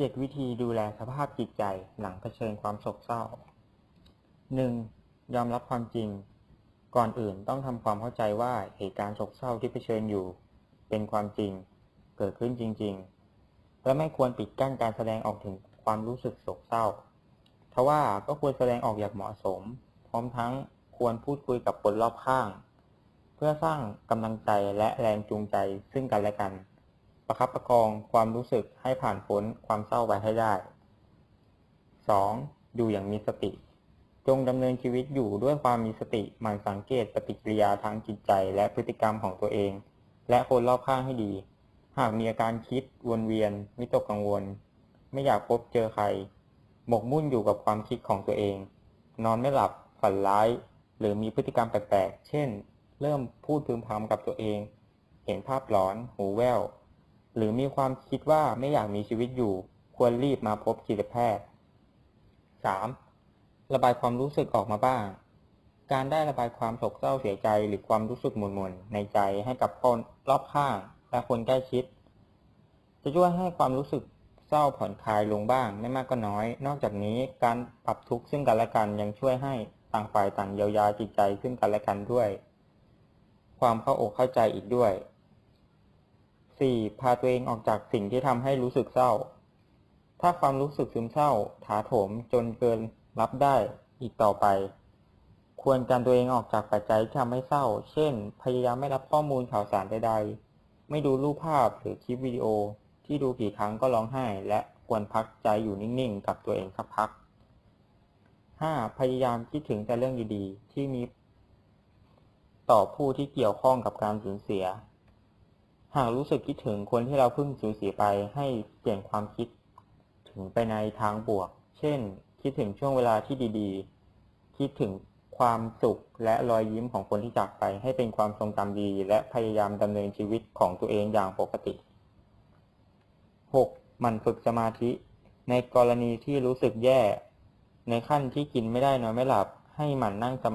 7 วิธีดูแลสภาพจิตใจหลังเผชิญความโศกเศร้า 1. ยอมรับความจริง ก่อนอื่นต้องทำความเข้าใจว่าเหตุการณ์โศกเศร้าที่เผชิญอยู่ เป็นความจริง เกิดขึ้นจริง ๆ และไม่ควรปิดกั้นการแสดงออกถึงความรู้สึกโศกเศร้า ทว่าก็ควรแสดงออกอย่างเหมาะสม พร้อมทั้งควรพูดคุยกับคนรอบข้าง เพื่อสร้างกำลังใจและแรงจูงใจซึ่งกันและกัน ประคับประคองความรู้สึกให้ผ่านพ้นความเศร้าไปให้ได้ 2. ดูอย่างมีสติ จงดำเนินชีวิตอยู่ด้วยความมีสติหมั่นสังเกตปฏิกิริยาทางจิตใจและพฤติกรรมของตัวเอง และคนรอบข้างให้ดี หากมีอาการคิดวนเวียนวิตกกังวล ไม่อยากพบเจอใคร หมกมุ่นอยู่กับความคิดของตัวเอง นอนไม่หลับฝันร้าย หรือมีพฤติกรรมแปลกๆ เช่น เริ่มพูดพึมพำกับตัวเอง เห็นภาพหลอน หูแว่ว หรือมีความคิดว่าไม่อยากมีชีวิตอยู่ ควรรีบมาพบจิตแพทย์ 3. ระบายความรู้สึกออกมาบ้าง การได้ระบายความโศกเศร้าเสียใจหรือความรู้สึกหม่นๆในใจให้กับคนรอบข้างและคนใกล้ชิด จะช่วยให้ความรู้สึกเศร้าผ่อนคลายลงบ้างไม่มากก็น้อย นอกจากนี้การปรับทุกข์ซึ่งกันและกันยังช่วยให้ต่างฝ่ายต่างเยียวยาจิตใจซึ่งกันและกันด้วย ความเข้าอกเข้าใจอีกด้วย 4. พาตัวเองออกจากสิ่งที่ทำให้รู้สึกเศร้า ถ้าความรู้สึกซึมเศร้า ถาโถมจนเกินรับได้อีกต่อไป ควรกันตัวเองออกจากปัจจัยที่ทำให้เศร้า เช่น พยายามไม่รับข้อมูลข่าวสารใดๆ ไม่ดูรูปภาพหรือคลิปวิดีโอ ที่ดูกี่ครั้งก็ร้องไห้ และควรพักใจอยู่นิ่งๆ กับตัวเองสักพัก 5. พยายามคิดถึงแต่เรื่องดีๆ ที่มี ต่อผู้ที่เกี่ยวข้องกับการสูญเสีย หากรู้สึกคิดถึงคนที่เราเพิ่งสูญเสียไปให้เปลี่ยนความคิดถึงไปในทางบวก เช่น คิดถึงช่วงเวลาที่ดีๆ คิดถึงความสุขและรอยยิ้มของคนที่จากไป ให้เป็นความทรงจำดี และพยายามดำเนินชีวิตของตัวเองอย่างปกติ 6. หมั่นฝึกสมาธิ ในกรณีที่รู้สึกแย่ ในขั้นที่กินไม่ได้นอนไม่หลับให้หมั่นนั่งสมา